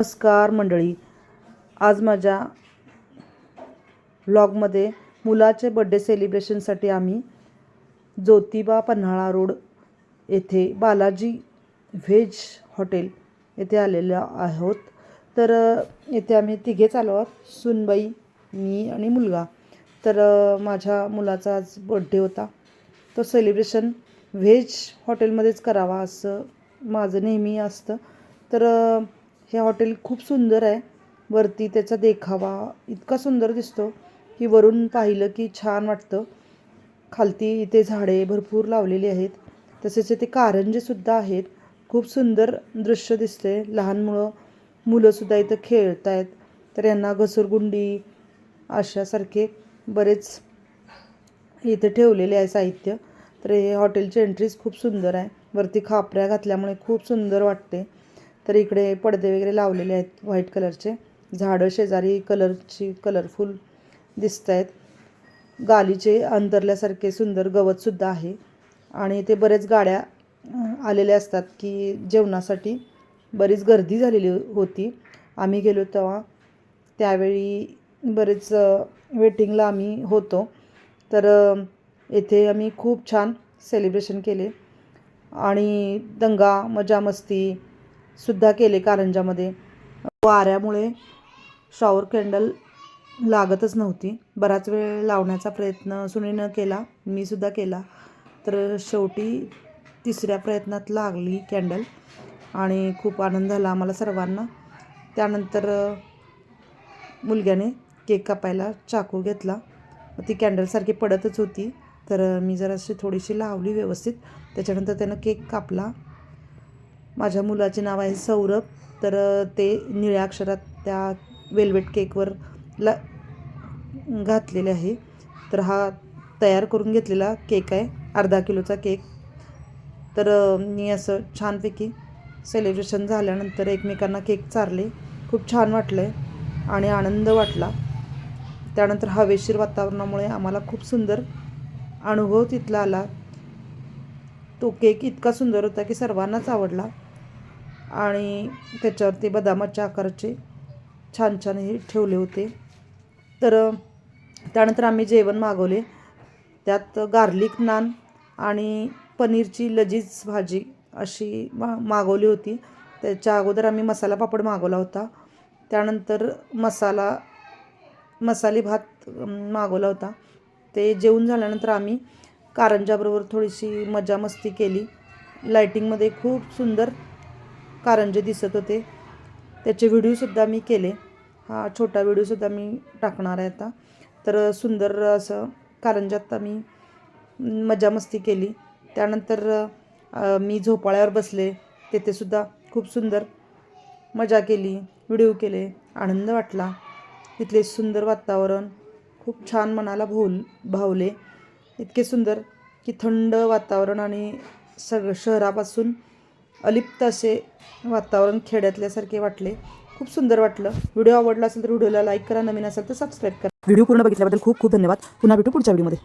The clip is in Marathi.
नमस्कार मंडळी. आज माझ्या ब्लॉगमध्ये मुलाचे बड्डे सेलिब्रेशनसाठी आम्ही ज्योतिबा पन्हाळा रोड येथे बालाजी व्हेज हॉटेल येथे आलेलो आहोत. तर येथे आम्ही तिघेच आलो आहोत. सुनबाई मी आणि मुलगा. तर माझ्या मुलाचा आज बड्डे होता. तो सेलिब्रेशन व्हेज हॉटेलमध्येच करावा असं माझं नेहमी असतं. तर हे हॉटेल खूप सुंदर आहे. वरती त्याचा देखावा इतका सुंदर दिसतो की वरून पाहिलं की छान वाटतं. खालती इथे झाडे भरपूर लावलेली आहेत. तसेच इथे कारंजेसुद्धा आहेत. खूप सुंदर दृश्य दिसते लहान मुलं मुलंसुद्धा इथं खेळत आहेत तर यांना घसरगुंडी अशासारखे बरेच इथे ठेवलेले आहे साहित्य. तर हे हॉटेलची एंट्रीज खूप सुंदर आहे. वरती खापऱ्या घातल्यामुळे खूप सुंदर वाटते. तर इकडे पडदे वगैरे लावलेले आहेत व्हाईट कलरचे. झाडं शेजारी कलरची कलरफुल दिसत आहेत गालीचे अंतरल्यासारखे सुंदर गवतसुद्धा आहे. आणि इथे बरेच गाड्या आलेल्या असतात की जेवणासाठी बरीच गर्दी झालेली होती. आम्ही गेलो तेव्हा. त्यावेळी बरेच वेटिंगला आम्ही होतो. तर येथे आम्ही खूप छान सेलिब्रेशन केले. आणि दंगा मजा मस्ती सुद्धा केले कारंजामध्ये. वाऱ्यामुळे शॉवर कॅन्डल लागतच नव्हती. बराच वेळ लावण्याचा प्रयत्न सुनीनं केला मी सुद्धा केला. तर शेवटी तिसऱ्या प्रयत्नात लागली कॅन्डल आणि खूप आनंद झाला आम्हाला सर्वांना. त्यानंतर मुलग्याने केक कापायला चाकू घेतला. ती कॅन्डलसारखी पडतच होती. तर मी जराशी थोडीशी लावली व्यवस्थित. त्याच्यानंतर त्यानं केक कापला. माझ्या मुलाचे नाव आहे सौरभ. तर ते निळ्या अक्षरात त्या वेल्वेट केकवर ला घातलेले आहे. तर हा तयार करून घेतलेला केक आहे. अर्धा किलोचा केक तर मी असं छानपैकी सेलिब्रेशन झाल्यानंतर एकमेकांना केक चारले. खूप छान वाटलं आहे आणि आनंद वाटला. त्यानंतर हवेशीर वातावरणामुळे आम्हाला खूप सुंदर अनुभव तिथला आला. तो केक इतका सुंदर होता की सर्वांनाच आवडला. आणि त्याच्यावरती बदामाच्या आकाराचे छान छान हे ठेवले होते. तर त्यानंतर आम्ही जेवण मागवले. त्यात गार्लिक नान आणि पनीरची लजीज भाजी अशी मा मागवली होती. त्याच्या अगोदर आम्ही मसाला पापड मागवला होता. त्यानंतर मसाला मसाले भात मागवला होता. ते जेवून झाल्यानंतर आम्ही कारंजाबरोबर थोडीशी मजा मस्ती केली. लायटिंगमध्ये खूप सुंदर कारंजे दिसत होते त्याचे व्हिडिओसुद्धा मी केले. हा छोटा व्हिडिओसुद्धा मी टाकणार आहे आता. तर सुंदर असं कारंजात मी मजा मस्ती केली. त्यानंतर मी झोपाळ्यावर बसले. तेथेसुद्धा खूप सुंदर मजा केली व्हिडिओ केले आनंद वाटला. तिथले सुंदर वातावरण खूप छान मनाला भोल भावले. इतके सुंदर की थंड वातावरण आणि सगळं शहरापासून अलिप्त असे वातावरण खेड्यातल्यासारखे वाटले. खूप सुंदर वाटलं. व्हिडिओ आवडला असेल तर व्हिडिओला लाईक करा. नवीन असेल तर सबस्क्राईब करा. व्हिडिओ पूर्ण बघितल्याबद्दल खूप खूप धन्यवाद. पुन्हा भेटू पुढच्या व्हिडिओमध्ये.